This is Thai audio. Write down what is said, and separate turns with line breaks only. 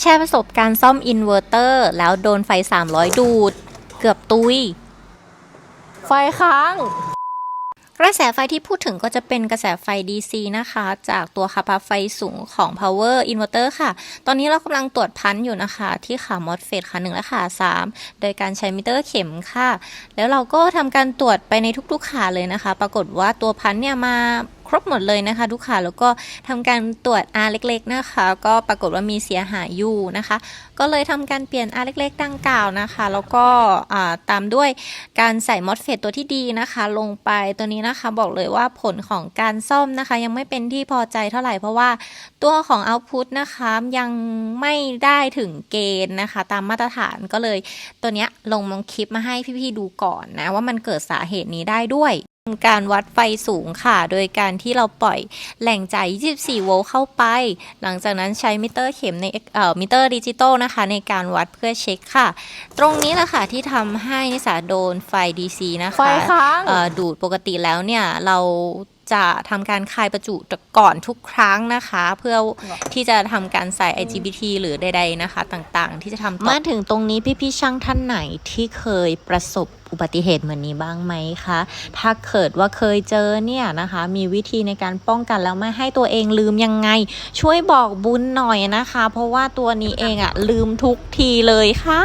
แชร์ประสบการณ์ซ่อมอินเวอร์เตอร์แล้วโดนไฟ 300 ดูด เกือบตุย
ไฟค้าง
กระแสไฟที่พูดถึงก็จะเป็นกระแสไฟ DC นะคะ จากตัวคาปาไฟสูงของ Power Inverter ค่ะ ตอนนี้เรากำลังตรวจพันอยู่นะคะ ที่ขา MOSFET ค่ะ1และขา 3 โดยการใช้มิเตอร์เข็มค่ะ แล้วเราก็ทำการตรวจไปในทุกๆขาเลยนะคะ ปรากฏว่าตัวพันเนี่ยมา ครบหมดเลยนะคะ ทุกขาแล้วก็ทำการตรวจ R เล็ก ๆ นะคะ ก็ปรากฏว่ามีเสียหายอยู่นะคะ ก็เลยทำการเปลี่ยน R เล็ก ๆ ดังกล่าวนะคะ แล้วก็ตามด้วยการใส่ MOSFET ตัวที่ดีนะคะ ลงไปตัวนี้นะคะบอกเลยว่าผลของการซ่อมนะคะ ยังไม่เป็นที่พอใจเท่าไหร่เพราะว่าตัวของ Output นะคะยังไม่ได้ถึงเกณฑ์นะคะ ตามมาตรฐานก็เลยตัวเนี้ยลงมงคลิปมาให้พี่ๆดูก่อนนะ ว่ามันเกิดสาเหตุนี้ได้ด้วย การวัดไฟสูงค่ะ โดยการที่เราปล่อยแหล่งจ่าย 24 โวลต์เข้าไป หลังจากนั้นใช้มิเตอร์เข็มในเอ่อมิเตอร์ดิจิตอลนะคะ ในการวัดเพื่อเช็คค่ะ ตรงนี้แหละค่ะที่ทำให้นิสาโดนไฟ DC นะคะ
ไฟค้าง
เอ่อดูดปกติแล้วเนี่ยเรา จะทำการคลายประจุก่อนทุกครั้งนะคะ เพื่อที่จะทำการใส่ IGBT หรือใดๆนะคะ ต่างๆ ที่จะทำมาถึงตรงนี้พี่ๆช่างท่านไหนที่เคยประสบอุบัติเหตุเหมือนนี้บ้างไหมคะ ถ้าเกิดว่าเคยเจอเนี่ยนะคะ มีวิธีในการป้องกันแล้วไม่ให้ตัวเองลืมยังไง ช่วยบอกบุญหน่อยนะคะ เพราะว่าตัวนี้เองอะลืมทุกทีเลยค่ะ